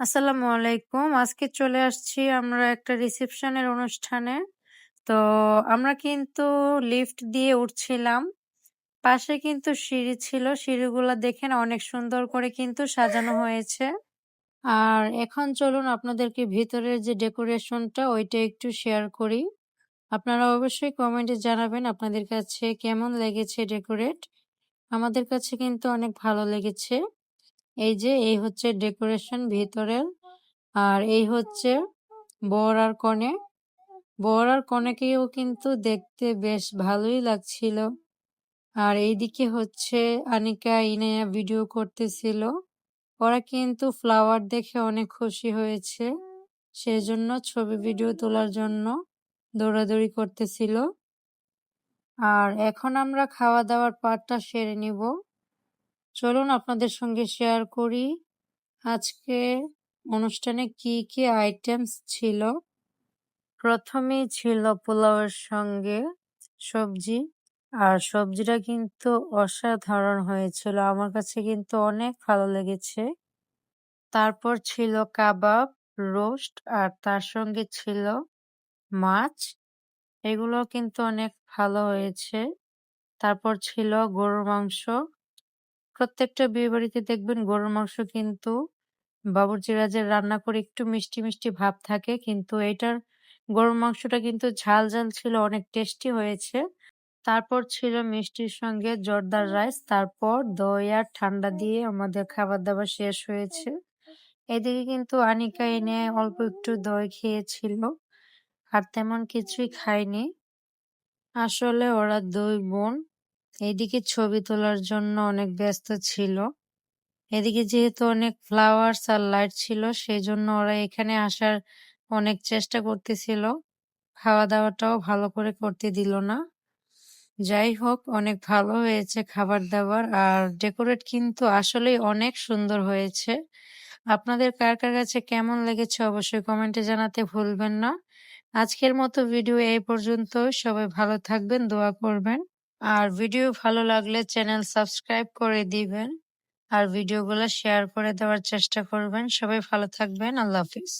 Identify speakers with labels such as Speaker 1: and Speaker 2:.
Speaker 1: আসসালামু আলাইকুম। আজকে চলে আসছি আমরা একটা রিসেপশনের অনুষ্ঠানে। তো আমরা কিন্তু লিফট দিয়ে উঠছিলাম। পাশে কিন্তু সিঁড়ি ছিল। সিঁড়িগুলা দেখেন অনেক সুন্দর করে কিন্তু সাজানো হয়েছে। আর এখন চলুন আপনাদেরকে ভিতরের যে ডেকোরেশনটা, ওইটা একটু শেয়ার করি। আপনারা অবশ্যই কমেন্টে জানাবেন আপনাদের কাছে কেমন লেগেছে ডেকোরেট। আমাদের কাছে কিন্তু অনেক ভালো লেগেছে। এই যে, এই হচ্ছে ডেকোরেশন ভিতরের, আর এই হচ্ছে বর আর কনে। বর আর কনেকেও কিন্তু দেখতে বেশ ভালোই লাগছিল। আর এইদিকে হচ্ছে আনিকা ইনায়া ভিডিও করতেছিল। ওরা কিন্তু ফ্লাওয়ার দেখে অনেক খুশি হয়েছে। সেজন্য ছবি ভিডিও তোলার জন্য দৌড়াদৌড়ি করতেছিল। আর এখন আমরা খাওয়া দাওয়ার পার্টটা সেরে নিব। চলুন আপনাদের সঙ্গে শেয়ার করি। আজকে অনুষ্ঠানে কি কি আইটেমস ছিল? প্রথমেই ছিল পোলাওয়ের সঙ্গে সবজি। আর সবজিটা কিন্তু অসাধারণ হয়েছিল। আমার কাছে কিন্তু অনেক ভালো লেগেছে। তারপর ছিল কাবাব, রোস্ট, আর তার সঙ্গে ছিল মাছ। এগুলো কিন্তু অনেক ভালো হয়েছে। তারপর ছিল গরুর মাংস। প্রত্যেকটা বিয়ে বাড়িতে দেখবেন গরুর মাংস কিন্তু বাবুর্চিরা যে রান্না করে একটু মিষ্টি মিষ্টি ভাব থাকে। কিন্তু এটার গরুর মাংসটা কিন্তু ঝাল ঝাল ছিল, অনেক টেস্টি হয়েছে। তারপর ছিল মিষ্টির সঙ্গে জর্দার রাইস, তারপর দই আর ঠান্ডা দিয়ে আমাদের খাবার দাবার শেষ হয়েছে। এদিকে কিন্তু আনিকা এনে অল্প একটু দই খেয়েছিল, আর তেমন কিছুই খায়নি। আসলে ওরা দুই বোন এদিকে ছবি তোলার জন্য অনেক ব্যস্ত ছিল। এদিকে যেহেতু অনেক ফ্লাওয়ার্স আর লাইট ছিল সেই জন্য ওরা এখানে আসার অনেক চেষ্টা করতেছিল। খাওয়া দাওয়াটাও ভালো করে করতে দিল না। যাই হোক, অনেক ভালো হয়েছে খাবার দাবার আর ডেকোরেট কিন্তু আসলেই অনেক সুন্দর হয়েছে। আপনাদের কার কার কাছে কেমন লেগেছে অবশ্যই কমেন্টে জানাতে ভুলবেন না। আজকের মতো ভিডিও এই পর্যন্ত সবাই ভালো থাকবেন, দোয়া করবেন। আর ভিডিও ভালো লাগলে চ্যানেল সাবস্ক্রাইব করে দিবেন। আর ভিডিওগুলো শেয়ার করে দেওয়ার চেষ্টা করবেন। সবাই ভালো থাকবেন। আল্লাহ হাফিজ।